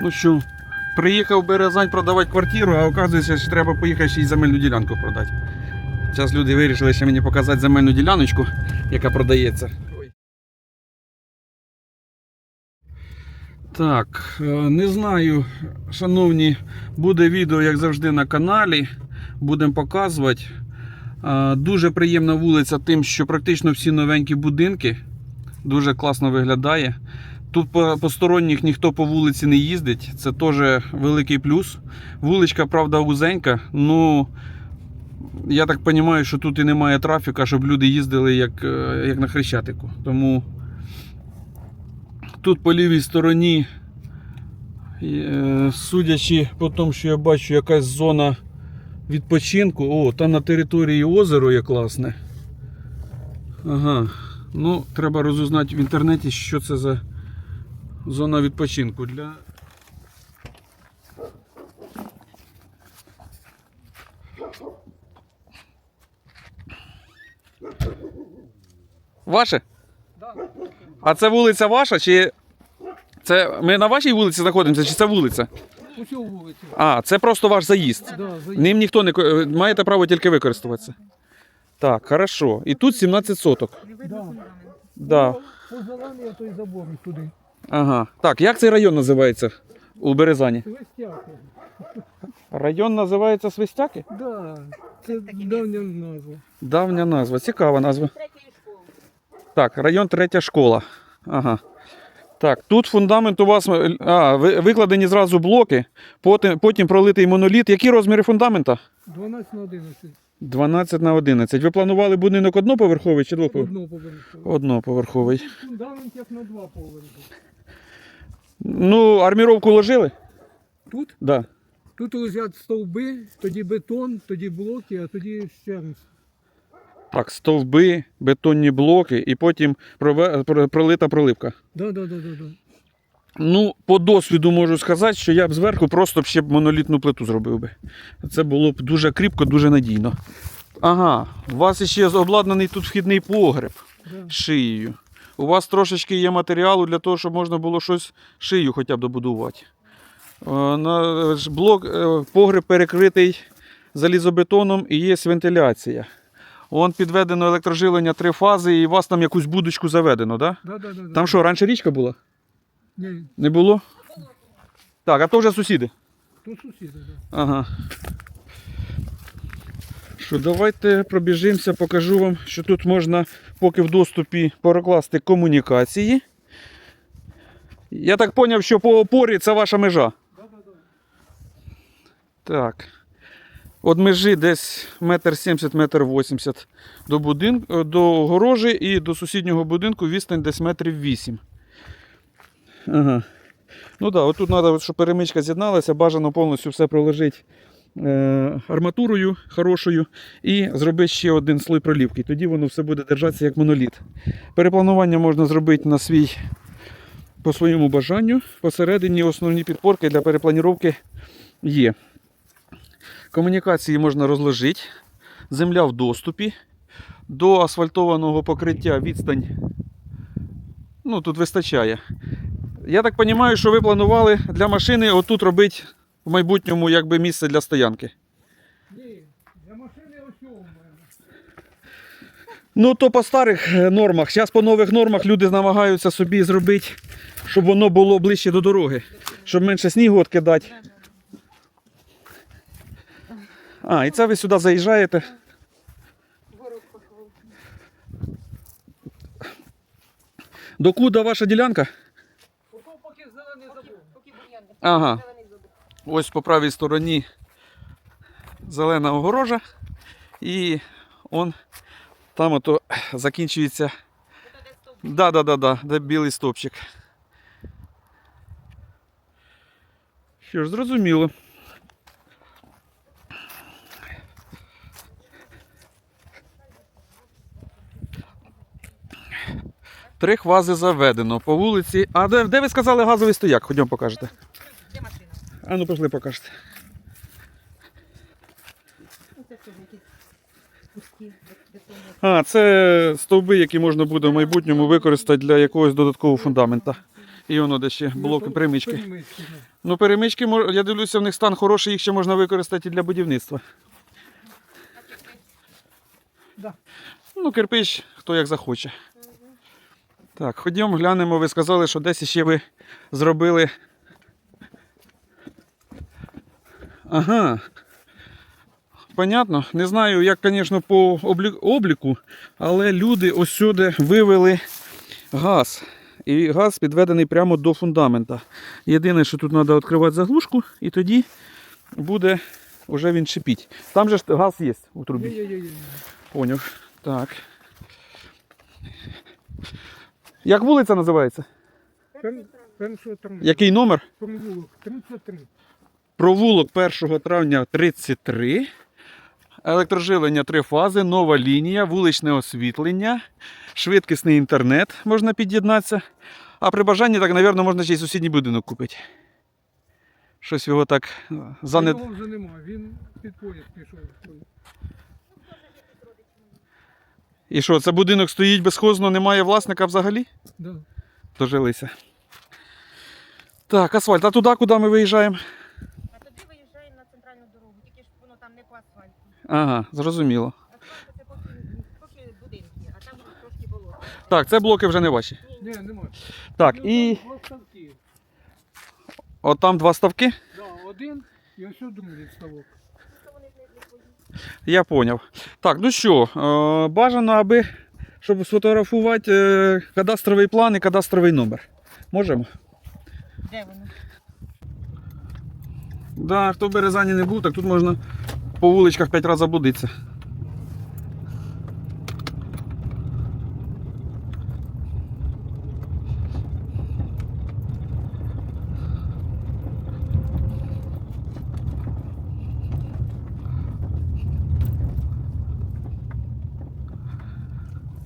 Ну що, приїхав Березань продавати квартиру, а оказується, що треба поїхати ще й земельну ділянку продати. Зараз люди вирішили ще мені показати земельну діляночку, яка продається. Так, е, не знаю, шановні, буде відео, як завжди, на каналі. Будемо показувати. Е, Дуже приємна вулиця тим, що практично всі новенькі будинки. Дуже класно виглядає. Тут посторонніх ніхто по вулиці не їздить. Це теж великий плюс. Вуличка, правда, вузенька. Ну, я так розумію, що тут і немає трафіка, щоб люди їздили як, е, як на Хрещатику. Тому тут по лівій стороні, е, судячи по тому, що я бачу якась зона відпочинку. О, там на території озеро є класне. Ага. Ну, треба розузнати в інтернеті, що це за зона відпочинку для. Ваше? А це вулиця ваша чи. Це ми на вашій вулиці знаходимося, чи це вулиця? Усю вулицю. А, це просто ваш заїзд. Да, за... Ним ніхто не ко- е, маєте право тільки використовуватися. Так, хорошо. І тут 17 соток. Да. Да. По зеленій той забор туди. Ага. Так, як цей район називається у Березані? Свистяки. Район називається Свистяки? Да, це давня назва. Давня назва, цікава назва. Так, район третя школа. Ага. Так, тут фундамент у вас е, а, викладені зразу блоки, потім, потім пролитий моноліт. Які розміри фундамента? 12 на 11. 12 на 11. Ви планували будинок одноповерховий чи двоповерховий? Одного поверху. Одноповерховий. Фундамент як на два поверхи. Ну, арміровку ложили? Тут? Да. Тут лежать стовби, тоді бетон, тоді блоки, а тоді стягнуть. Так, стовби, бетонні блоки і потім прове- про- пролита проливка. Да, да, да, да, да. Ну, по досвіду можу сказати, що я б зверху просто б ще б монолітну плиту зробив би. Це було б дуже кріпко, дуже надійно. Ага, у вас ще обладнаний тут вхідний погреб да. шиєю. У вас трошечки є матеріалу для того, щоб можна було щось шию хоча б добудувати. Е, блок, е, погреб перекритий залізобетоном і є вентиляція. Вон підведено електроживлення три фази, і у вас там якусь будочку заведено, так? Да? Да, да, да. Там що, раніше річка була? Ні, Не було? Так, а то вже сусіди. то сусіди, да. Ага. Що, давайте пробіжимося, покажу вам, що тут можна поки в доступі прокласти комунікації. Я так зрозумів, що по опорі це ваша межа. Так. От межі десь метр сімдесят, метр вісімдесят до будинку, до огорожі і до сусіднього будинку відстань десь метрів вісім. Ага. Ну так, да, отут треба, щоб перемичка з'єдналася, бажано повністю все проложити арматурою хорошою і зробити ще один слой пролівки. Тоді воно все буде держатися як моноліт. Перепланування можна зробити на свій по своєму бажанню. Посередині основні підпорки для перепланіровки є. Комунікації можна розложити. Земля в доступі. До асфальтованого покриття відстань. Ну, тут вистачає. Я так розумію, що ви планували для машини отут робити в майбутньому якби місце для стоянки. Ні, для машини ось у мене. Ну, то по старих е, нормах. Зараз по нових нормах люди намагаються собі зробити, щоб воно було ближче до дороги, щоб менше снігу відкидати. А, і це ви сюди заїжджаєте. Докуда ваша ділянка? Поки зелений забор. Ага. Ось по правій стороні зелена огорожа. І он там ото закінчується. Да, да, да, да, де білий стопчик. Що ж, зрозуміло. Три хвази заведено по вулиці. А де, де ви сказали газовий стояк? Ходімо покажете. А ну пішли покажете. Ну. А, це стовби, які можна буде в майбутньому використати для якогось додаткового фундамента. І воно де ще блоки, Ну, перемички. Ну, перемички, мож- я дивлюся, в них стан хороший, їх ще можна використати і для будівництва. Ну, кирпич, хто як захоче. Так, ходімо, глянемо. Ви сказали, що десь ще ви зробили. Ага. Понятно. Не знаю, як, звісно, по обліку, але люди ось сюди вивели газ. І газ підведений прямо до фундамента. Єдине, що тут треба відкривати заглушку, і тоді буде вже він шипіть. Там же ж газ є у трубі. Поняв. Так. Як вулиця називається? Який номер? 33. Провулок 1 травня 33. Електроживлення три фази, нова лінія, вуличне освітлення, швидкісний інтернет можна під'єднатися. А при бажанні, так, мабуть, можна ще й сусідній будинок купити. Щось його так е, занед... Його вже нема, він під поїзд пішов. І що, це будинок стоїть безхозно, немає власника взагалі? Да. Дожилися. Так, асфальт. А туди, куди ми виїжджаємо? А тоді виїжджаємо на центральну дорогу, тільки ж воно там не по асфальту. Ага, зрозуміло. Це поки, поки будинки, а там трошки болото. Так, це блоки вже не ваші. Ні, нема. Так, Ну, і два ставки. от там два ставки. Да, один і ось другий ставок. Я поняв. Так, ну що, е, бажано, аби щоб сфотографувати е, кадастровий план і кадастровий номер. Можемо? Де воно? Да, хто в Березані не був, так тут можна по вуличках 5 разів заблудитися.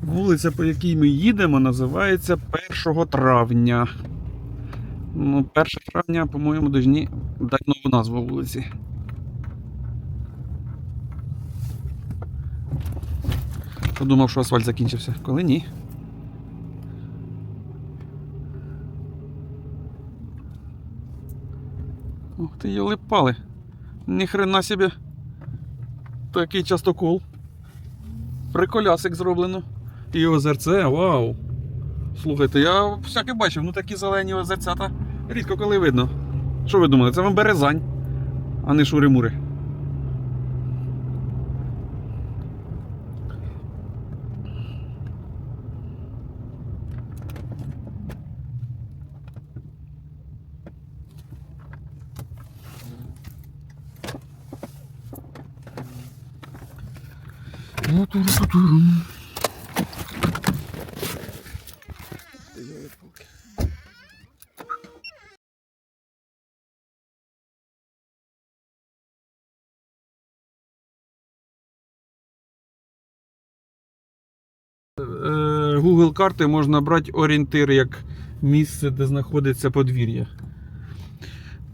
Вулиця, по якій ми їдемо, називається 1 травня. Ну, 1 травня, по-моєму, повинні дати нову назву вулиці. Подумав, що асфальт закінчився. Коли ні. Ух ти йоли пали. Ніхрена собі. Такий частокол. Приколясик зроблено. І озерце, вау. Слухайте, я всяке бачив, ну такі зелені озерцята рідко коли видно. Що ви думали? Це вам березань, а не шури-мури. Google карти можна брати орієнтир як місце, де знаходиться подвір'я.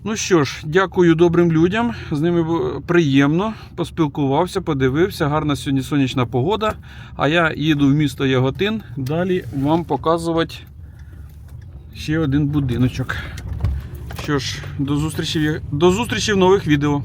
Ну що ж, дякую добрим людям. З ними приємно. Поспілкувався, подивився. Гарна сьогодні сонячна погода. А я їду в місто Яготин. Далі вам показувати ще один будиночок. Що ж, до зустрічі, до зустрічі в нових відео.